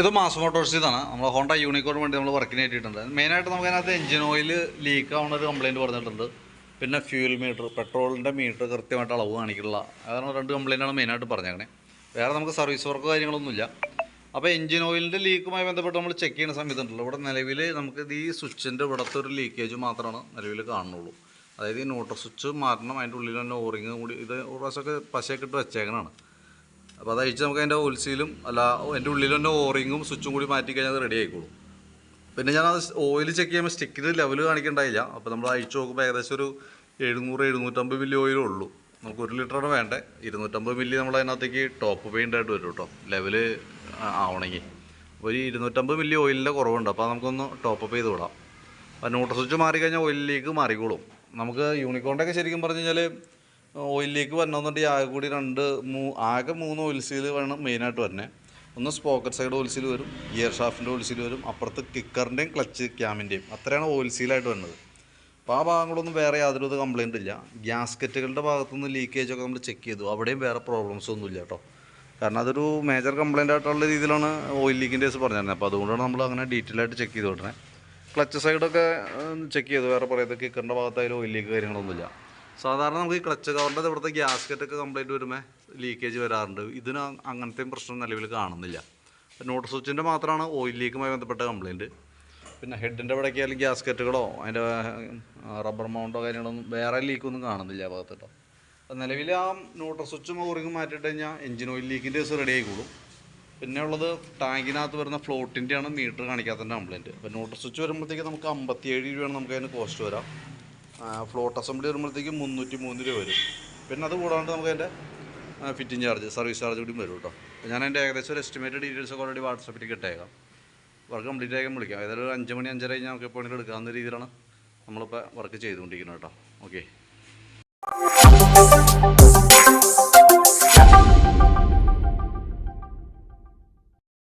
ഇത് മാസ് മോട്ടോഴ്സിൽ ഇതാണ്. നമ്മൾ ഹോണ്ട യൂണിക്കോൺ വേണ്ടി നമ്മൾ വർക്കിന് കയറ്റിയിട്ടുണ്ട് മെയിനായിട്ട് നമുക്ക് അതിനകത്ത് എഞ്ചിൻ ഓയിൽ ലീക്ക് ആവുന്ന ഒരു കംപ്ലയിന്റ് പറഞ്ഞിട്ടുണ്ട് പിന്നെ ഫ്യൂൽ മീറ്റർ പെട്രോളിന്റെ മീറ്റർ കൃത്യമായിട്ട് അളവ് കാണിക്കില്ല അതാണ് രണ്ട് കംപ്ലയിന്റാണ് മെയിനായിട്ട് പറഞ്ഞേക്കണേ. വേറെ നമുക്ക് സർവീസ് വർക്ക് കാര്യങ്ങളൊന്നുമില്ല. അപ്പോൾ എഞ്ചിൻ ഓയിലിന്റെ ലീക്കുമായി ബന്ധപ്പെട്ട് നമ്മൾ ചെക്ക് ചെയ്യുന്ന സമയത്തുണ്ടല്ലോ ഇവിടെ നിലവിൽ നമുക്ക് ഇത് ഈ സ്വിച്ചിന്റെ ഇവിടുത്തെ ഒരു ലീക്കേജ് മാത്രമാണ് നിലവിൽ കാണുന്നുള്ളൂ. അതായത് ഈ നോട്ടർ സ്വിച്ച് മാറ്റണം അതിന്റെ ഉള്ളിൽ തന്നെ ഓറിങ് കൂടി ഇത് ഒരു പ്രാവശ്യമൊക്കെ പശയൊക്കെ ഇട്ട് വെച്ചേക്കണതാണ്. അപ്പോൾ അത് അഴിച്ച് നമുക്ക് അതിന്റെ ഓൽസീലും അല്ല എന്റെ ഉള്ളിൽ തന്നെ ഓറിങ്ങും സ്വിച്ചും കൂടി മാറ്റി കഴിഞ്ഞാൽ അത് റെഡി ആയിക്കോളും. പിന്നെ ഞാൻ അത് ഓയിൽ ചെക്ക് ചെയ്യുമ്പോൾ സ്റ്റിക്കിന്റെ ലെവൽ കാണിക്കണ്ടായില്ല. അപ്പോൾ നമ്മൾ അഴിച്ച് നോക്കുമ്പോൾ ഏകദേശം ഒരു എഴുന്നൂറ് എഴുന്നൂറ്റമ്പത് മില്ലി ഓയിലേ ഉള്ളൂ. നമുക്ക് ഒരു ലിറ്ററാണ് വേണ്ടത് ഇരുന്നൂറ്റമ്പത് മില്ലി നമ്മൾ അതിനകത്തേക്ക് ടോപ്പ് പെയിന്റ് ആയിട്ട് വരും കേട്ടോ ലെവൽ ആവണമെങ്കിൽ ഒരു ഇരുന്നൂറ്റമ്പത് മില്ലി ഓയിലിന്റെ കുറവുണ്ട്. അപ്പോൾ നമുക്കൊന്ന് ടോപ്പ് ചെയ്ത് വിടാം. അപ്പോൾ ന്യൂട്രൽ സ്വിച്ച് മാറിക്കഴിഞ്ഞാൽ ഓയിലിലേക്ക് മാറിക്കോളും. നമുക്ക് യൂണിക്കോണ്ടൊക്കെ ശരിക്കും പറഞ്ഞു കഴിഞ്ഞാൽ ഓയിലിലേക്ക് വരണമെന്നുണ്ടെങ്കിൽ ആകെ കൂടി രണ്ട് മൂ ആകെ മൂന്ന് ഓയിൽ സീൽ വേണം മെയിനായിട്ട് വരണേ. ഒന്ന് സ്പോക്കറ്റ് സൈഡ് ഓയിൽ സീൽ വരും ഗിയർ ഷാഫ്റ്റിന്റെ ഓയിൽ സീൽ വരും അപ്പുറത്ത് കിക്കറിന്റെയും ക്ലച്ച് ക്യാമിന്റെയും അത്രയാണ് ഓയിൽ സീലായിട്ട് വരുന്നത് അപ്പോൾ ആ ഭാഗങ്ങളൊന്നും വേറെ യാതൊരു വിധ കംപ്ലയിന്റ് ഇല്ല. ഗ്യാസ്കറ്റുകളുടെ ഭാഗത്തുനിന്ന് ലീക്കേജ് ഒക്കെ നമ്മൾ ചെക്ക് ചെയ്തു. അവിടെയും വേറെ പ്രോബ്ലംസ് ഒന്നുമില്ല കേട്ടോ. കാരണം അതൊരു മേജർ കംപ്ലയിന്റ് ആയിട്ടുള്ള രീതിയിലാണ് ഓയിൽ ലീക്കിന്റെ കേസ് പറഞ്ഞിരുന്നത്. അപ്പോൾ അതുകൊണ്ടാണ് നമ്മൾ അങ്ങനെ ഡീറ്റെയിൽ ആയിട്ട് ചെക്ക് ചെയ്ത് വിടണേ ക്ലച്ച് സൈഡൊക്കെ ചെക്ക് ചെയ്തു. വേറെ പറയുന്നത് കിക്കറിന്റെ ഭാഗത്തായാലും ഓയിൽ ലീക്ക് കാര്യങ്ങളൊന്നുമില്ല. സാധാരണ നമുക്ക് ഈ ക്ലച്ച് കവറിന്റെ ഇവിടുത്തെ ഗ്യാസ്കറ്റൊക്കെ കംപ്ലൈന്റ് വരുമ്പോൾ ലീക്കേജ് വരാറുണ്ട്. ഇതിന് അങ്ങനത്തെ പ്രശ്നം നിലവിൽ കാണുന്നില്ല. നോട്ട് സ്വിച്ചിന്റെ മാത്രമാണ് ഓയിൽ ലീക്കുമായി ബന്ധപ്പെട്ട കംപ്ലയിന്റ് പിന്നെ ഹെഡിന്റെ ഇവിടേക്ക് ആയാലും ഗ്യാസ്കറ്റുകളോ അതിന്റെ റബ്ബർ മൗണ്ടോ കാര്യങ്ങളൊന്നും വേറെ ലീക്കൊന്നും കാണുന്നില്ല ആ ഭാഗത്ത് കേട്ടോ. അപ്പോൾ നിലവിൽ ആ നോട്ടർ സ്വിച്ചും ഓറിങ്ങും മാറ്റിയിട്ട് കഴിഞ്ഞാൽ എഞ്ചിൻ ഓയിൽ ലീക്കിന്റെ ദിവസം റെഡി ആയിക്കോളും. പിന്നെ ഉള്ളത് ടാങ്കിനകത്ത് വരുന്ന ഫ്ലോട്ടിന്റെയാണ് മീറ്റർ കാണിക്കാത്തതിന്റെ കംപ്ലയിന്റ് അപ്പോൾ നോട്ടർ സ്വിച്ച് വരുമ്പോഴത്തേക്ക് നമുക്ക് അമ്പത്തിയേഴ് രൂപയാണ് നമുക്ക് അതിന് കോസ്റ്റ് വരാം. ഫ്ലോട്ട് അസംബ്ലി വരുമ്പോഴത്തേക്കും മുന്നൂറ്റി മൂന്ന് രൂപ വരും. പിന്നെ അത് കൂടാണ്ട് നമുക്ക് അതിന്റെ ഫിറ്റിംഗ് ചാർജ് സർവീസ് ചാർജ് കൂടി വരും കേട്ടോ. ഞാൻ അതിന്റെ ഏകദേശം ഒരു എസ്റ്റിമേറ്റ് ഡീറ്റെയിൽസ് ഓൾറെഡി വാട്സപ്പിൽ കിട്ടേക്കാം വർക്ക് കംപ്ലീറ്റ് ആക്കാൻ വിളിക്കാം. ഏതായാലും ഒരു അഞ്ച് മണി അഞ്ചര കഴിഞ്ഞാൽ നമുക്ക് എപ്പോഴെങ്കിലും എടുക്കാവുന്ന രീതിയിലാണ് നമ്മളിപ്പോൾ വർക്ക് ചെയ്തുകൊണ്ടിരിക്കുന്നത് കേട്ടോ. ഓക്കെ